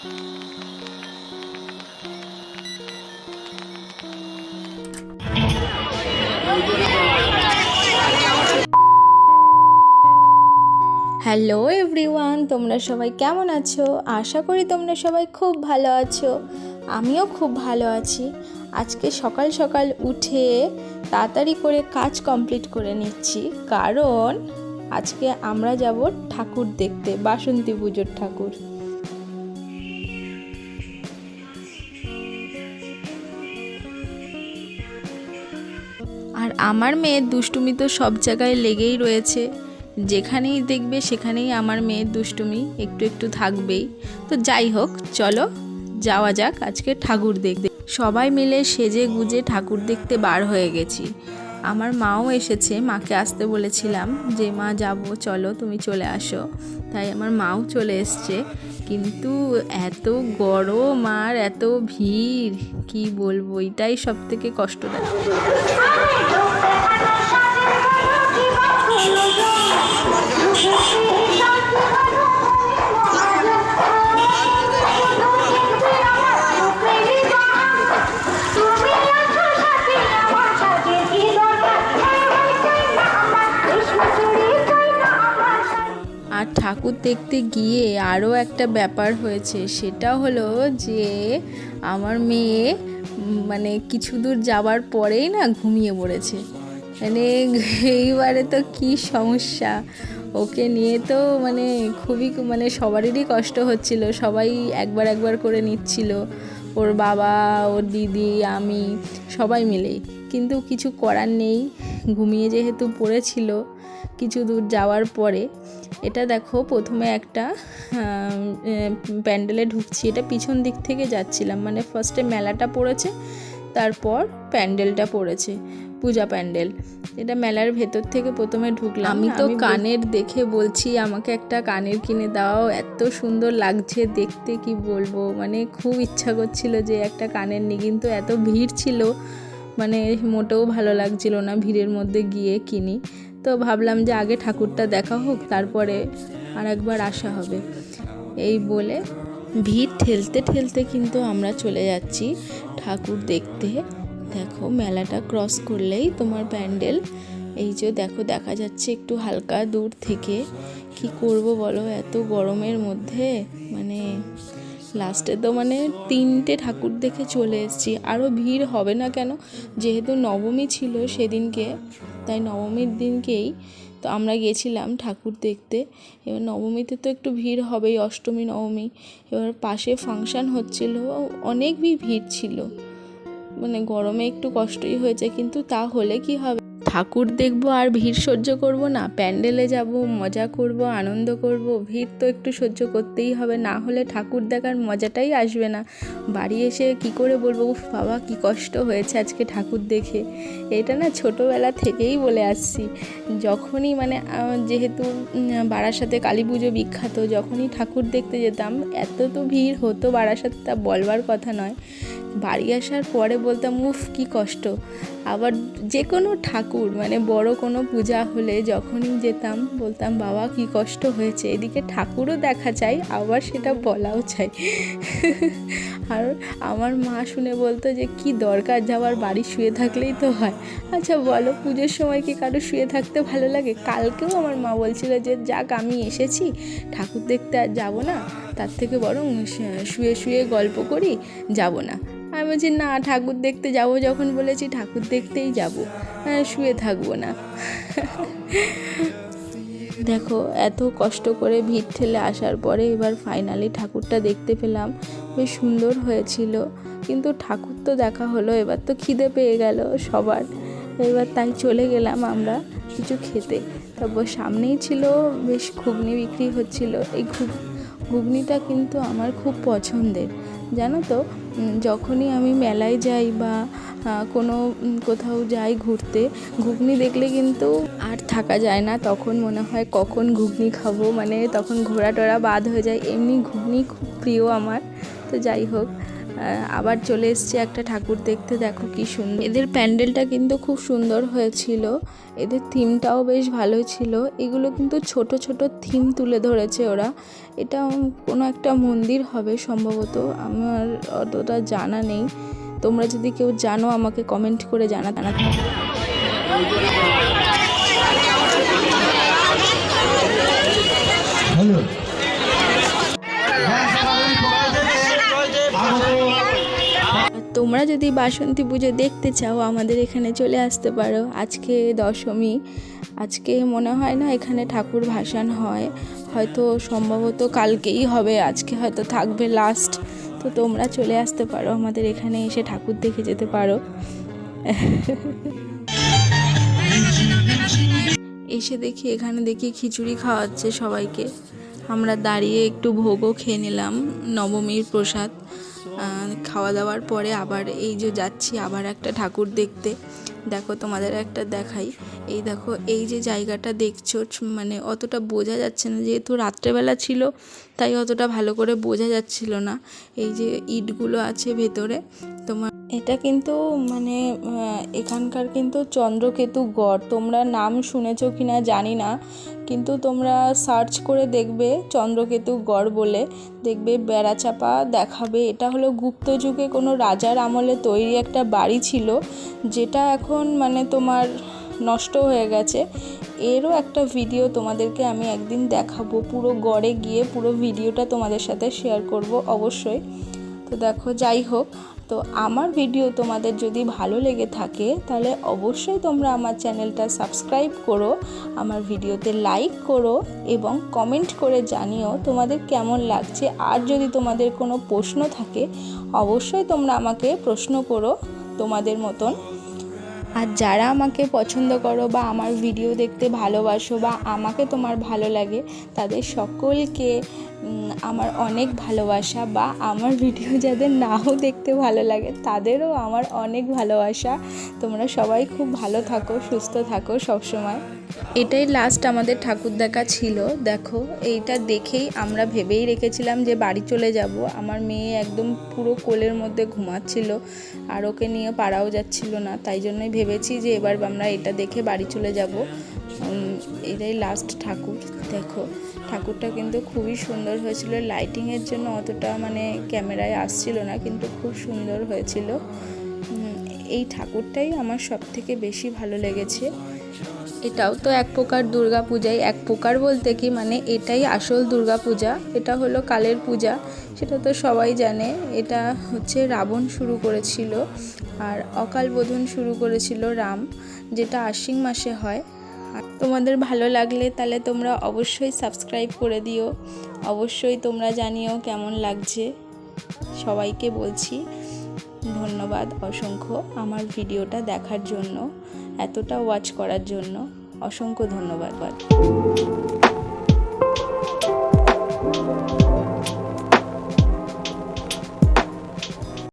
Hello everyone, তোমরা সবাই কেমন আছো? আশা করি তোমরা সবাই খুব ভালো আছো। আমিও খুব ভালো আছি। আজকে সকাল সকাল উঠে তাড়াতাড়ি করে কাজ কমপ্লিট করে নিচ্ছি। কারণ আজকে আমরা যাব ঠাকুর দেখতে, বাসন্তী পুজোর ঠাকুর। আর আমার মেয়ের দুষ্টুমি তো সব জায়গায় লেগেই রয়েছে। যেখানেই দেখবে সেখানেই আমার মেয়ের দুষ্টুমি একটু একটু থাকবেই। তো যাই হোক, চলো, যাওয়া যাক আজকে ঠাকুর দেখতে। সবাই মিলে সেজে গুজে ঠাকুর দেখতে বার হয়ে গেছি। আমার মাও এসেছে, মাকে আসতে বলেছিলাম যে, মা, যাব, চলো, তুমি চলে আসো। তাই আমার মাও চলে এসছে। কিন্তু এত গরম আর এত ভিড় কি বলব? এটাই সব থেকে কষ্টদায়ক ঠাকুর দেখতে গিয়ে আরও একটা ব্যাপার হয়েছে। সেটা হলো যে, আমার মেয়ে মানে কিছু দূর যাওয়ার পরেই না ঘুমিয়ে পড়েছে। মানে এইবারে তো কি সমস্যা? ওকে নিয়ে তো মানে খুবই মানে সবারই কষ্ট হচ্ছিল, সবাই একবার একবার করে নিচ্ছিল। ওর বাবা, ওর দিদি, আমি, সবাই মিলেই। কিন্তু কিছু করার নেই। ঘুমিয়ে যেহেতু পড়েছিল কিছু দূর যাওয়ার পরে। এটা দেখো প্রথমে একটা প্যান্ডেলে ঢুকছি। এটা পিছন দিক থেকে যাচ্ছিলাম। মানে ফার্স্টে মেলাটা পড়েছে তারপর প্যান্ডেলটা পড়েছে পূজা প্যান্ডেল। এটা মেলার ভেতর থেকে প্রথমে ঢুকলাম। আমি তো কানের দেখে বলছি আমাকে একটা কানের কিনে দাও। এত সুন্দর লাগছে দেখতে কি বলব? মানে খুব ইচ্ছা করছিল যে একটা কানের নিই কিন্তু এত ভিড় ছিল মানে মোটেও ভালো লাগছিল না ভিড়ের মধ্যে গিয়ে কিনি। তো ভাবলাম যে আগে ঠাকুরটা দেখা হোক, তারপরে আর একবার আসা হবে। এই বলে ভিড় ঠেলতে ঠেলতে কিন্তু আমরা চলে যাচ্ছি ঠাকুর দেখতে। দেখো মেলাটা ক্রস করলেই তোমার প্যান্ডেল। এই যে দেখো, দেখা যাচ্ছে একটু হালকা দূর থেকে। কি করব বলো, এত গরমের মধ্যে মানে লাস্টে তো মানে তিনটে ঠাকুর দেখে চলে এসেছি। আরও ভিড় হবে না কেন? যেহেতু নবমী ছিল সেদিনকে, তাই নবমীর দিনকেই তো আমরা গেছিলাম ঠাকুর দেখতে। এবার নবমীতে তো একটু ভিড় হবেই, অষ্টমী, নবমী। এবার পাশে ফাংশান হচ্ছিল, অনেক ভিড় ছিল। মানে গরমে একটু কষ্টই হয়েছে, কিন্তু তা হলে কি হবে? ঠাকুর দেখব আর ভিড় সহ্য করব না। প্যান্ডেলে যাব, মজা করব, আনন্দ করব। ভিড় তো একটু সহ্য করতেই হবে, না হলে ঠাকুর দেখার মজাটাই আসবে না। বাড়ি এসে কি করে বলব, উফ বাবা কি কষ্ট হয়েছে আজকে ঠাকুর দেখে। এটা না ছোটোবেলা থেকেই বলে আসছি। যখনই মানে যেহেতু বারাসাতে কালী পুজো বিখ্যাত, যখনই ঠাকুর দেখতে যেতাম, এত তো ভিড় হতো বারাসাতে তা বলবার কথা নয়। বাড়ি আসার পরে বলতাম, উফ, কি কষ্ট। আবার যে কোনো ঠাকুর মানে বড় কোনো পূজা হলে যখনই যেতাম, বলতাম, বাবা, কি কষ্ট হয়েছে। এদিকে ঠাকুরও দেখা চাই আবার সেটা বলাও চাই আর আমার মা শুনে বলতো যে, কি দরকার যাওয়ার বাড়ি শুয়ে থাকলেই তো হয়। আচ্ছা বলো, পুজোর সময় কি কারও শুয়ে থাকতে ভালো লাগে? কালকেও আমার মা বলছিল যে, যাক, আমি এসেছি, ঠাকুর দেখতে আর যাব না। তার থেকে বরং শুয়ে শুয়ে গল্প করি, যাব না। আমি বলছি, না, ঠাকুর দেখতে যাব। যখন বলেছি, ঠাকুর দেখতেই যাব। শুয়ে থাকব না। দেখো, এত কষ্ট করে ভিড় ঠেলে আসার পরে এবার ফাইনালি ঠাকুরটা দেখতে পেলাম। বেশ সুন্দর হয়েছিল। কিন্তু ঠাকুর তো দেখা হলো, এবার তো খিদে পেয়ে গেল সবার। এবার তাই চলে গেলাম আমরা কিছু খেতে। তারপর সামনেই ছিল বেশ ঘুগনি বিক্রি হচ্ছিল। এই ঘুগ, ঘুগনিটা কিন্তু আমার খুব পছন্দের। জানো তো যখনই আমি মেলায় যাই বা কোনো কোথাও যাই ঘুরতে, ঘুগনি দেখলে কিন্তু আর থাকা যায় না। তখন মনে হয় কখন ঘুগনি খাব? মানে তখন ঘোরা টোরা বাদ হয়ে যায়। এমনি ঘুগনি খুব প্রিয় আমার। তো যাই হোক। আবার চলে এসছে একটা ঠাকুর দেখতে, দেখো কি সুন্দর। এদের প্যান্ডেলটা কিন্তু খুব সুন্দর হয়েছিল। এদের থিমটাও বেশ ভালো ছিল। এগুলো কিন্তু ছোট ছোট থিম তুলে ধরেছে ওরা। এটা কোনো একটা মন্দির হবে সম্ভবত, আমার অতটা জানা নেই। তোমরা যদি কেউ জানো, আমাকে কমেন্ট করে জানা জানাতে। তোমরা যদি বাসন্তী পুজো দেখতে চাও, আমাদের এখানে চলে আসতে পারো। আজকে দশমী। আজকে মনে হয় না এখানে ঠাকুর ভাসান হয়। হয়তো সম্ভবত কালকেই হবে, আজকে হয়তো থাকবে লাস্ট তো তোমরা চলে আসতে পারো, আমাদের এখানে এসে ঠাকুর দেখে যেতে পারো। এসে দেখি এখানে দেখি খিচুড়ি খাওয়াচ্ছে সবাইকে। আমরা দাঁড়িয়ে একটু ভোগও খেয়ে নিলাম, নবমীর প্রসাদ। খাওয়া দাওয়ার পরে আবার এই যে যাচ্ছি আবার একটা ঠাকুর দেখতে। দেখো তোমাদের একটা দেখাই। এই দেখো, এই যে জায়গাটা দেখছ মানে অতটা বোঝা যাচ্ছে না। যেহেতু রাত্রেবেলা ছিল, তাই অতটা ভালো করে বোঝা যাচ্ছিল না। এই যে ইটগুলো আছে ভেতরে, তোমার এটা কিন্তু মানে এখানকার কিন্তু চন্দ্রকেতু গড়। তোমরা নাম শুনেছো কি না জানি না, কিন্তু তোমরা সার্চ করে দেখবে চন্দ্রকেতু গড় বলে। দেখবে বেড়াচাপা দেখাবে। এটা হলো গুপ্ত যুগে কোনো রাজার আমলে তৈরি একটা বাড়ি ছিল, যেটা এখন মানে তোমার নষ্ট হয়ে গেছে। এরও একটা ভিডিও তোমাদেরকে আমি একদিন দেখাবো। পুরো গড়ে গিয়ে পুরো ভিডিওটা তোমাদের সাথে শেয়ার করব অবশ্যই। তো দেখো, যাই হোক তো আমার ভিডিও তোমাদের যদি ভালো লেগে থাকে, তাহলে অবশ্যই তোমরা আমার চ্যানেলটা সাবস্ক্রাইব করো, আমার ভিডিওতে লাইক করো এবং কমেন্ট করে জানিও তোমাদের কেমন লাগছে। আর যদি তোমাদের কোনো প্রশ্ন থাকে, অবশ্যই তোমরা আমাকে প্রশ্ন করো তোমাদের মতন। আর যারা আমাকে পছন্দ করো বা আমার ভিডিও দেখতে ভালোবাসো বা আমাকে তোমার ভালো লাগে, তাদের সকলকে আমার অনেক ভালোবাসা বা আমার ভিডিও যাদের নাও দেখতে ভালো লাগে, তাদেরও আমার অনেক ভালোবাসা। তোমরা সবাই খুব ভালো থাকো, সুস্থ থাকো সবসময়। এটাই লাস্ট আমাদের ঠাকুর দেখা ছিল। দেখো, এইটা দেখেই আমরা ভেবেই রেখেছিলাম যে বাড়ি চলে যাব। আমার মেয়ে একদম পুরো কোলের মধ্যে ঘুমাচ্ছিল আর ওকে নিয়ে পারাও যাচ্ছিল না। তাই জন্যই ভেবেছি যে এবার আমরা এটা দেখে বাড়ি চলে যাব। এটাই লাস্ট ঠাকুর। দেখো, ঠাকুরটা কিন্তু খুবই সুন্দর হয়েছিল। লাইটিংয়ের জন্য অতটা মানে ক্যামেরায় আসছিল না, কিন্তু খুব সুন্দর হয়েছিল। এই ঠাকুরটাই আমার সব থেকে বেশি ভালো লেগেছে। এটাও তো এক প্রকার দুর্গা পূজাই এক প্রকার বলতে কি মানে এটাই আসল দুর্গা পূজা এটা হলো কালের পূজা। সেটা তো সবাই জানে। এটা হচ্ছে রাবণ শুরু করেছিল আর অকাল বোধন শুরু করেছিল রাম, যেটা আশ্বিন মাসে হয়। তোমাদের ভালো লাগলে তাহলে তোমরা অবশ্যই সাবস্ক্রাইব করে দিও। অবশ্যই তোমরা জানিও কেমন লাগছে। সবাইকে বলছি, ধন্যবাদ অসংখ্য আমার ভিডিওটা দেখার জন্য, এতটা ওয়াচ করার জন্য। অসংখ্য ধন্যবাদ।